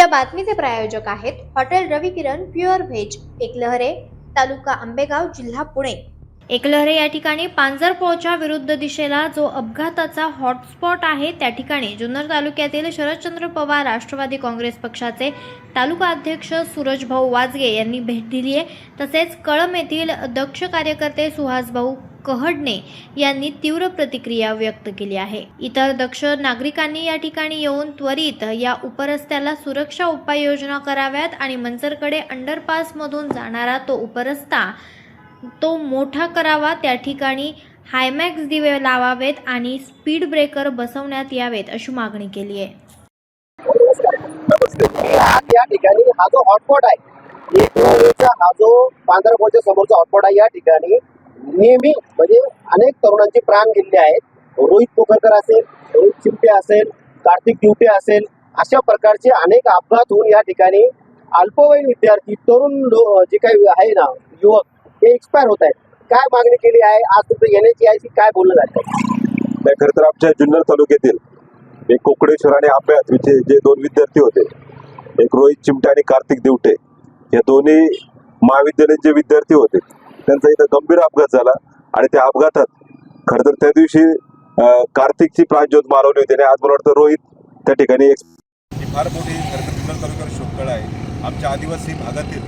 या बातमीचे प्रायोजक आहेत hotel Ravi Kiran pure veg Ekalhare तालुका आंबेगाव जिल्हा पुणे. एकलहरे या ठिकाणी पांजरपोळच्या विरुद्ध दिशेला जो अपघाताचा हॉटस्पॉट आहे त्या ठिकाणी जुन्नर तालुक्यातील शरदचंद्र पवार राष्ट्रवादी काँग्रेस पक्षाचे तालुका अध्यक्ष सूरज भाऊ वाजगे यांनी भेट दिली आहे तसेच कळम येथील दक्ष कार्यकर्ते सुहास भाऊ कहडणे यांनी तीव्र प्रतिक्रिया व्यक्त केली आहे. इतर दक्ष नागरिकांनी या ठिकाणी येऊन त्वरित या उपरस्त्याला सुरक्षा उपाययोजना कराव्यात आणि मंचरकडे अंडरपासमधून जाणारा तो उपरस्ता तो मोठा करावा त्या ठिकाणी हायमॅक्स दिवे लावावेत आणि स्पीड ब्रेकर बसवण्यात यावेत अशी मागणी केली आहे. या ठिकाणी हा जो हॉटस्पॉट आहे एक हा जो पांढरपूरच्या समोरचा हॉटस्पॉट आहे या ठिकाणी. नेहमी म्हणजे अनेक तरुणांचे प्राण गेलेले आहेत. रोहित पोखरकर असेल रोहित चिमटे असेल कार्तिक दिवटे असेल अशा प्रकारचे अनेक अपघात होऊन या ठिकाणी अल्पवयीन विद्यार्थी तरुण लो- जे काही आहे ना युवक हे एक्सपायर होत आहेत. काय मागणी केली आहे? आज तुमचं येण्याची आहे काय बोललं जातं? खर खरं तर आमच्या जुन्नर तालुक्यातील एक कोकडेश्वर आणि आंब्याचे जे दोन विद्यार्थी होते एक रोहित चिमटे आणि कार्तिक दिवटे या दोन्ही महाविद्यालयाचे विद्यार्थी होते त्यांचा इथं गंभीर अपघात झाला आणि त्या अपघातात खरं तर त्या दिवशी कार्तिकची प्राणज्योत मारवली होती आणि आज मला वाटतं रोहित त्या ठिकाणी एक फार मोठी खरं तर जुन्नर तालुक्यावर शोधकळा आहे. आमच्या आदिवासी भागातील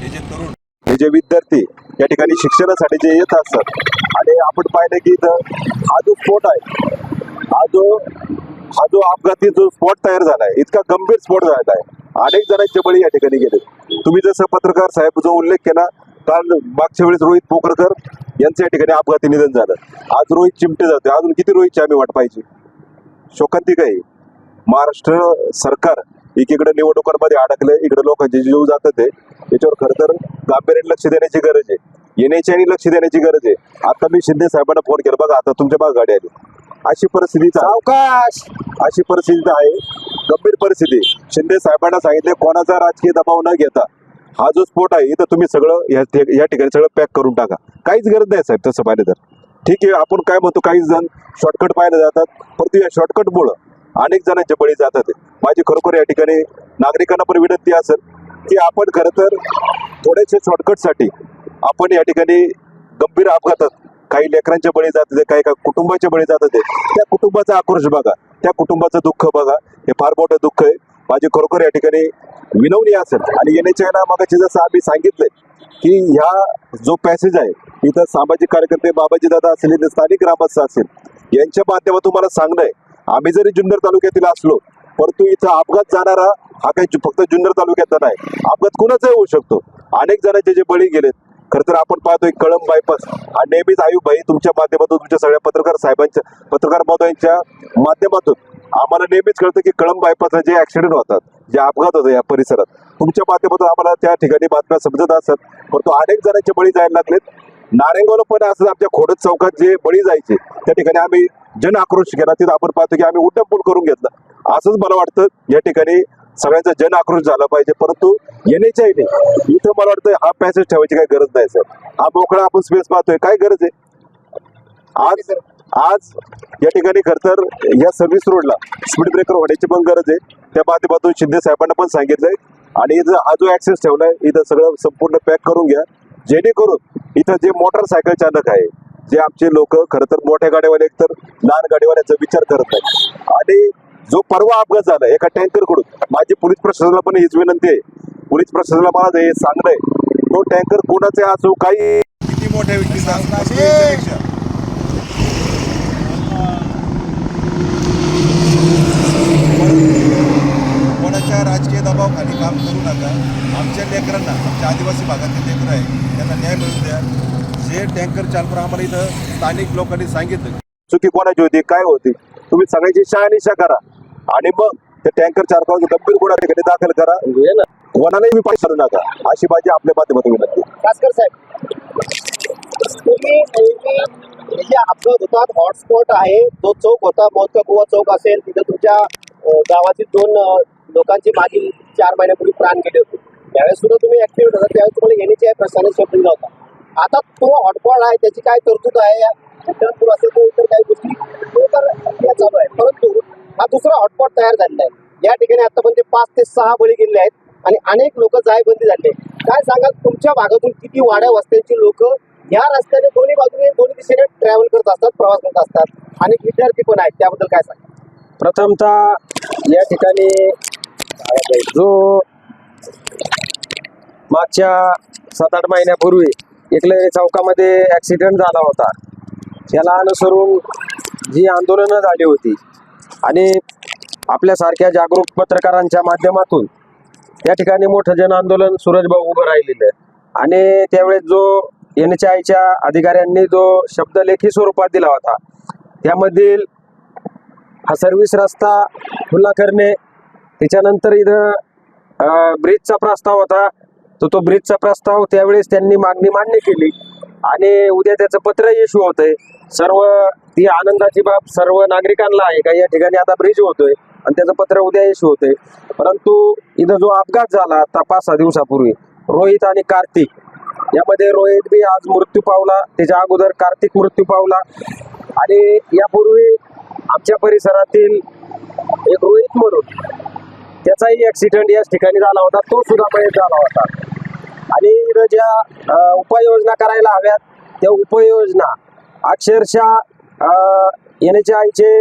हे जे तरुण हे जे विद्यार्थी या ठिकाणी शिक्षणासाठी जे येत असतात आणि आपण पाहिलं की इथं हा जो स्फोट आहे हा जो हा जो अपघाती जो स्फोट तयार झालाय इतका गंभीर स्फोट झाला आहे. अनेक जणांचे बळी या ठिकाणी गेले. तुम्ही जसं पत्रकार साहेब जो उल्लेख केला काल मागच्या वेळेस रोहित पोखरकर यांचं या ठिकाणी अपघाती निधन झालं. आज रोहित चिमटे जाते अजून किती रोहितची आम्ही वाट पाहिजे शोकांतिक आहे. महाराष्ट्र सरकार एकीकडे निवडणुकांमध्ये अडकले इकडे लोकांचे जीव जातात याच्यावर खरं तर गांभीर्याने लक्ष देण्याची गरज आहे. येण्याची आणि लक्ष देण्याची गरज आहे. आता मी शिंदे साहेबांना फोन केला. बघा आता तुमच्या मागे गाडी आली. अशी परिस्थिती अवकाश अशी परिस्थिती आहे. गंभीर परिस्थिती. शिंदे साहेबांना सांगितले कोणाचा राजकीय दबाव न घेता हा जो स्फोट आहे इथं तुम्ही सगळं या या ठिकाणी सगळं पॅक करून टाका. काहीच गरज नाही साहेब तसं पाहिलं तर. ठीक आहे आपण काय म्हणतो काही जण शॉर्टकट पाहायला जातात. परंतु या शॉर्टकटमुळं अनेक जणांचे बळी जातात माझी खरोखर या ठिकाणी नागरिकांना पण विनंती असेल की आपण खरं तर थोडेसे शॉर्टकटसाठी आपण या ठिकाणी गंभीर अपघातात काही लेकरांचे बळी जात होते काही काही कुटुंबाच्या बळी जात होते. त्या कुटुंबाचा आक्रोश बघा. त्या कुटुंबाचं दुःख बघा. हे फार मोठं दुःख आहे. माझी खरोखर या ठिकाणी विनवणी असेल आणि येण्याच्या ना मगाशी जसं आम्ही सांगितलंय की ह्या जो पॅसेज आहे इथं सामाजिक कार्यकर्ते बाबाजी दादा असेल इथे स्थानिक ग्रामस्थ असेल यांच्या माध्यमातून मला सांगणं आहे. आम्ही जरी जुन्नर तालुक्यातील असलो परंतु इथं अपघात जाणारा हा काही फक्त जुन्नर तालुक्यातला नाही. अपघात कुणाचाही होऊ शकतो. अनेक जणांचे जे बळी गेलेत खर तर आपण पाहतोय कळंब बायपास आणि नेहमीच आयुबाई तुमच्या माध्यमातून तुमच्या सगळ्या पत्रकार साहेबांच्या पत्रकार महोदयांच्या माध्यमातून आम्हाला नेहमीच कळतं की कळंब बायपासला जे ऍक्सिडेंट होतात जे अपघात होतात या परिसरात तुमच्या माध्यमातून आम्हाला त्या ठिकाणी बातम्या समजत असतात परंतु अनेक जणांचे बळी जायला लागलेत. नारेंगावला पण असं आमच्या खोडत चौकात जे बळी जायचे त्या ठिकाणी आम्ही जन आक्रोश केला. तिथं आपण पाहतो की आम्ही उड्डाणपूल करून घेतला. असंच मला वाटतं या ठिकाणी सगळ्यांचा जन आक्रोश झाला पाहिजे. परंतु येण्याच्याही नाही. इथं मला वाटतं हा पॅसेज ठेवायची काही गरज नाही सर हा मोकळा आपण स्पेस पाहतोय. काय गरज आहे? आज आज या ठिकाणी खर तर या सर्व्हिस रोडला स्पीड ब्रेकर होण्याची पण गरज आहे. त्या माध्यमातून शिंदे साहेबांना पण सांगितलंय. आणि इथं हा जो ऍक्सेस ठेवलाय इथं सगळं संपूर्ण पॅक करून घ्या. जेणेकरून इथं जे मोटरसायकल चालक आहे जे आमचे लोक खरं तर मोठ्या गाडीवाले एकतर लहान गाडीवाल्याचा विचार करत नाही आणि जो परवा अपघात झाला एका टँकरकडून माझी पोलीस प्रशासनाला पण हीच विनंती आहे. पोलीस प्रशासनाला मला हे सांगणं आहे तो टँकर कोणाचे असो काही किती मोठ्या व्यक्तीचा असण्यापेक्षा कोणाच्या राजकीय दबावाखाली काम करू नका आमच्या लेकरांना आमच्या आदिवासी भागातील लेकरं आहे त्यांना न्याय मिळू द्या आम्हाला इथं स्थानिक लोकांनी सांगितलं. चुकी कोणाची होती? काय होती? तुम्ही सगळ्याची शहानिशा करा. आणि मग ते टँकर चालकावर गंभीर गुन्हा ठिकाणी दाखल करा. म्हणजे ना कोणालाही मी देऊ नका. अशी माझी आपल्या माध्यमातून विनंती आहे. भास्कर साहेब तुम्ही नेहमी हे जे अपघात होतात हॉटस्पॉट आहे तो चौक होता मोहका कुवा चौक असेल तिथं तुमच्या गावातील दोन लोकांची मागील चार महिन्यापूर्वी प्राण गेले होते. त्यावेळेस सुद्धा तुम्ही ऍक्टिव्ह होता त्यावेळेस तुम्हाला येण्याची आहे शब्द दिला होता. आता तो हॉटबॉल आहे त्याची काय तरतूद आहे इंटरपूर असेल तो इतर काही गोष्टी तो तर चालू आहे. परंतु हा दुसरा हॉटस्पॉट तयार झालेला आहे. या ठिकाणी आतापर्यंत पाच ते सहा बळी गेले आहेत आणि अनेक लोक जायबंदी झाले. काय सांगाल तुमच्या भागातून किती वाड्या वस्त्यांची लोक या रस्त्याने दोन्ही बाजूने दोन्ही दिशेने ट्रॅव्हल करत असतात प्रवास करत असतात? आणि विद्यार्थी पण आहेत त्याबद्दल काय सांगा प्रथमतः या ठिकाणी जो मागच्या सात आठ महिन्यापूर्वी एकले चौकामध्ये ॲक्सिडेंट झाला होता याला अनुसरून जी आंदोलनं झाली होती आणि आपल्यासारख्या जागरूक पत्रकारांच्या माध्यमातून त्या ठिकाणी मोठं जन आंदोलन सूरजभाऊ उभं राहिलेलं आहे. आणि त्यावेळेस जो एन एच आयच्या अधिकाऱ्यांनी जो शब्दलेखी स्वरूपात दिला होता त्यामधील हा सर्व्हिस रस्ता खुला करणे त्याच्यानंतर इथं ब्रिजचा प्रस्ताव होता तर तो ब्रिजचा प्रस्ताव त्यावेळेस त्यांनी मागणी मान्य केली. आणि उद्या त्याचं पत्र इश्यू होतंय. सर्व ती आनंदाची बाब सर्व नागरिकांना आहे का? या ठिकाणी आता ब्रिज होतोय आणि त्याचं पत्र उद्या इश्यू होतंय. परंतु इथं जो अपघात झाला आता पाच सहा दिवसापूर्वी रोहित आणि कार्तिक यामध्ये रोहित बी आज मृत्यू पावला त्याच्या अगोदर कार्तिक मृत्यू पावला. आणि यापूर्वी आमच्या परिसरातील एक रोहित म्हणून त्याचाही ऍक्सिडेंट याच ठिकाणी झाला होता. तो सुद्धा मयत झाला होता. आणि ज्या उपाययोजना करायला हव्यात त्या उपाययोजना अक्षरशः एन एच आयचे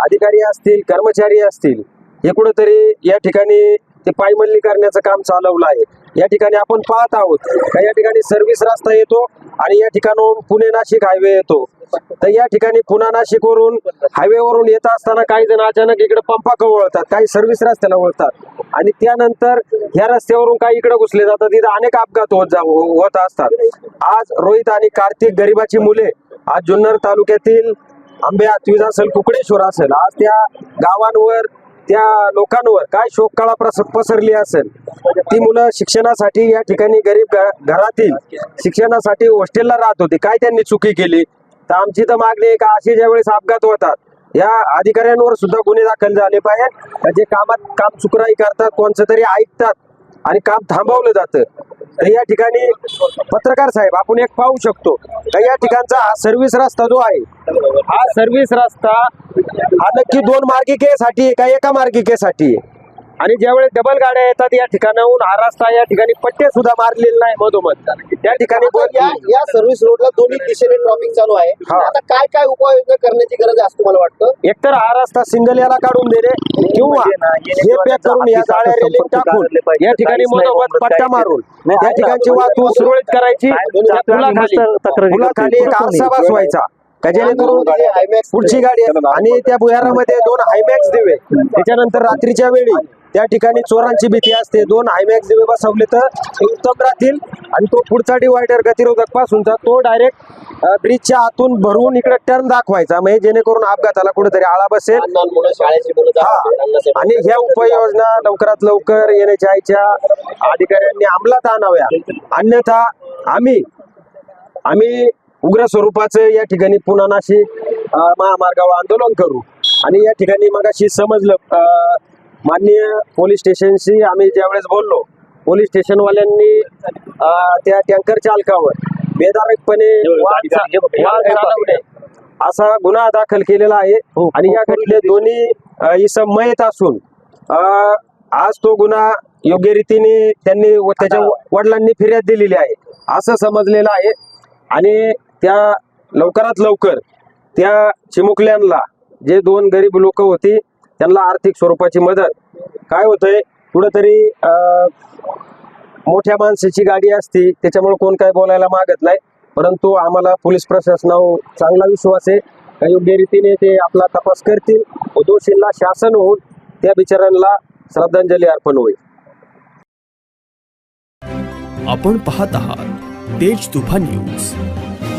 अधिकारी असतील कर्मचारी असतील हे कुठंतरी या ठिकाणी ते पायमल्ली करण्याचं काम चालवलं आहे. या ठिकाणी आपण पाहत आहोत. का या ठिकाणी सर्व्हिस रस्ता येतो आणि या ठिकाणून पुणे नाशिक हायवे येतो. तर या ठिकाणी पुणा नाशिक वरून हायवे वरून येत असताना काही जण अचानक इकडे पंपाक वळतात काही सर्व्हिस रस्त्याला वळतात. आणि त्यानंतर या रस्त्यावरून काही इकडे घुसले जातात तिथे अनेक अपघात होत जा होत असतात. आज रोहित आणि कार्तिक गरिबाची मुले आज जुन्नर तालुक्यातील आंबे आतवीज असेल कुकडेश्वर असेल. आज त्या गावांवर त्या लोकांवर काय शोककाळा प्रस पसरली असेल ती मुलं शिक्षणासाठी या ठिकाणी गरीब घरातील शिक्षणासाठी हॉस्टेलला राहत होती. काय त्यांनी चुकी केली? तर आमची तर मागणी आहे का असे ज्यावेळेस अपघात होतात या अधिकाऱ्यांवर सुद्धा गुन्हे दाखल झाले पाहिजे. जे कामात काम चुकराई करतात कोणचं तरी ऐकतात आणि काम थांबवलं जातं. तर या ठिकाणी पत्रकार साहेब आपण एक पाहू शकतो. तर या ठिकाणचा हा सर्व्हिस रस्ता जो आहे हा सर्व्हिस रस्ता हा नक्की दोन मार्गिकेसाठी का एका मार्गिकेसाठी आहे? आणि ज्यावेळेस डबल गाड्या येतात या ठिकाणाहून हा रस्ता या ठिकाणी पट्टे सुद्धा मारलेले नाही मधोमध. त्या ठिकाणी या या सर्व्हिस रोडला दोन्ही दिशेने ट्रॉफिक चालू आहे. हा. आता काय काय उपाययोजना करण्याची गरज आहे असं तुम्हाला वाटतं? एकतर हा रस्ता सिंगल याला काढून देणे किंवा हे पॅक करून या जाळ्या रेलिंग टाकून या ठिकाणी मधोमध पट्टा मारून त्या ठिकाणची वाहतूक सुरळीत करायची. पुलाखाली एक आरसा बसवायचा. पुढची गाडी आणि त्या भुयारामध्ये दोन हायमॅक्स दिवे. त्याच्यानंतर रात्रीच्या वेळी त्या ठिकाणी चोरांची भीती असते. दोन हायमॅक्स दिवे बसवले तर ते उत्तम राहतील. आणि तो पुढचा डिवायडर गतिरोधक पासूनचा तो डायरेक्ट ब्रिजच्या आतून भरून इकडे टर्न दाखवायचा. म्हणजे जेणेकरून अपघाताला कुठेतरी आळा बसेल. आणि ह्या उपाययोजना लवकरात लवकर येण्याच्या अधिकाऱ्यांनी अंमलात आणाव्या. अन्यथा आम्ही आम्ही उग्र स्वरूपाचं या ठिकाणी पुन्हा नाशिक महामार्गावर आंदोलन करू. आणि या ठिकाणी मगाशी समजलं माननीय पोलीस स्टेशनशी आम्ही ज्यावेळेस बोललो पोलीस स्टेशनवाल्यांनी त्या टँकर चालकावर बेदारकपणे असा गुन्हा दाखल केलेला आहे. आणि या घटनेत दोन्ही अं, इसम मयत असून आज तो गुन्हा योग्य रीतीने त्यांनी व त्याच्या वडिलांनी फिर्याद दिलेली आहे. असं समजलेलं आहे. आणि त्या लवकरात लवकर त्या चिमुकल्यांना जे दोन गरीब लोक होती त्यांना आर्थिक स्वरूपाची मदत. काय होतंय? कुठंतरी अं, मोठ्या माणसाची गाडी असती त्याच्यामुळे कोण काय बोलायला मागत नाही. परंतु आम्हाला पोलीस प्रशासनावर चांगला विश्वास आहे. योग्य रीतीने ते आपला तपास करतील व दोषींना शासन होऊन त्या बिचाऱ्यांना श्रद्धांजली अर्पण होईल. आपण पाहत आहात तेज तुफान न्यूज.